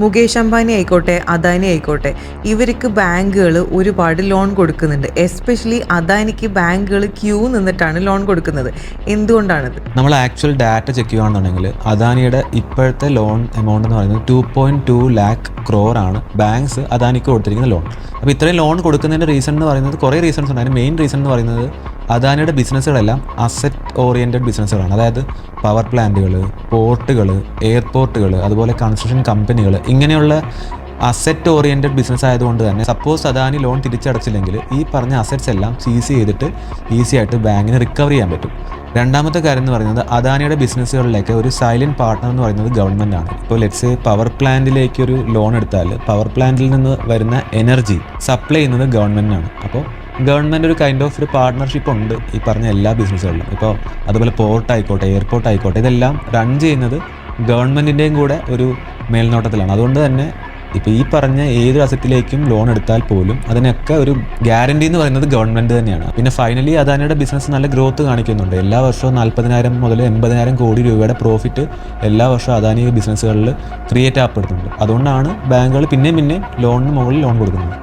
മുകേഷ് അംബാനി ആയിക്കോട്ടെ അദാനി ആയിക്കോട്ടെ ഇവർക്ക് ബാങ്കുകൾ ഒരുപാട് ലോൺ കൊടുക്കുന്നുണ്ട്. എസ്പെഷ്യലി അദാനിക്ക് ബാങ്കുകൾ ക്യൂ നിന്നിട്ടാണ് ലോൺ കൊടുക്കുന്നത്. എന്തുകൊണ്ടാണത്? നമ്മൾ ആക്ച്വൽ ഡാറ്റ ചെക്ക് ചെയ്യുകയാണെന്നുണ്ടെങ്കിൽ അദാനിയുടെ ഇപ്പോഴത്തെ ലോൺ എമൗണ്ട് എന്ന് പറയുന്നത് two point two lakh crore ആണ് ബാങ്ക്സ് അദാനിക്ക് കൊടുത്തിരിക്കുന്ന ലോൺ. അപ്പോൾ ഇത്രയും ലോൺ കൊടുക്കുന്നതിന്റെ റീസൺ എന്ന് പറയുന്നത് കുറേ റീസൺസ് ഉണ്ട്. അതിന് മെയിൻ റീസൺ എന്ന് പറയുന്നത് അദാനിയുടെ ബിസിനസ്സുകളെല്ലാം അസറ്റ് ഓറിയന്റഡ് ബിസിനസ്സുകളാണ്. അതായത് പവർ പ്ലാന്റുകൾ പോർട്ടുകൾ എയർപോർട്ടുകൾ അതുപോലെ കൺസ്ട്രക്ഷൻ കമ്പനികൾ ഇങ്ങനെയുള്ള അസറ്റ് ഓറിയന്റഡ് ബിസിനസ് ആയതുകൊണ്ട് തന്നെ സപ്പോസ് അദാനി ലോൺ തിരിച്ചടച്ചില്ലെങ്കിൽ ഈ പറഞ്ഞ അസറ്റ്സ് എല്ലാം സീസ് ചെയ്തിട്ട് ഈസി ആയിട്ട് ബാങ്കിന് റിക്കവർ ചെയ്യാൻ പറ്റും. രണ്ടാമത്തെ കാര്യം എന്ന് പറയുന്നത് അദാനിയുടെ ബിസിനസ്സുകളിലേക്ക് ഒരു സൈലന്റ് പാർട്ട്ണർ എന്ന് പറയുന്നത് ഗവൺമെന്റ് ആണ്. ഇപ്പോൾ ലെറ്റ്സ് പവർ പ്ലാന്റിലേക്ക് ഒരു ലോൺ എടുത്താൽ പവർ പ്ലാന്റിൽ നിന്ന് വരുന്ന എനർജി സപ്ലൈ ചെയ്യുന്നത് ഗവൺമെന്റിനാണ് അപ്പോൾ ഗവൺമെന്റ് ഒരു കൈൻഡ് ഓഫ് ഒരു പാർട്ട്ണർഷിപ്പ് ഉണ്ട് ഈ പറഞ്ഞ എല്ലാ ബിസിനസ്സുകളിലും ഇപ്പോൾ അതുപോലെ പോർട്ട് ആയിക്കോട്ടെ എയർപോർട്ട് ആയിക്കോട്ടെ ഇതെല്ലാം റൺ ചെയ്യുന്നത് ഗവൺമെന്റിന്റെയും കൂടെ ഒരു മേൽനോട്ടത്തിലാണ്. അതുകൊണ്ട് തന്നെ ഇപ്പോൾ ഈ പറഞ്ഞ ഏതൊരു അസറ്റിലേക്കും ലോൺ എടുത്താൽ പോലും അതിനൊക്കെ ഒരു ഗ്യാരണ്ടി എന്ന് പറയുന്നത് ഗവൺമെന്റ് തന്നെയാണ്. പിന്നെ ഫൈനലി അദാനിയുടെ ബിസിനസ് നല്ല ഗ്രോത്ത് കാണിക്കുന്നുണ്ട്. എല്ലാ വർഷവും നാൽപ്പതിനായിരം മുതൽ എൺപതിനായിരം കോടി രൂപയുടെ പ്രോഫിറ്റ് എല്ലാ വർഷവും അദാനി ബിസിനസ്സുകളിൽ ക്രിയേറ്റ് ആപ്പെടുന്നുണ്ട് അതുകൊണ്ടാണ് ബാങ്കുകൾ പിന്നെയും പിന്നെയും ലോണിന് മുകളിൽ ലോൺ കൊടുക്കുന്നത്.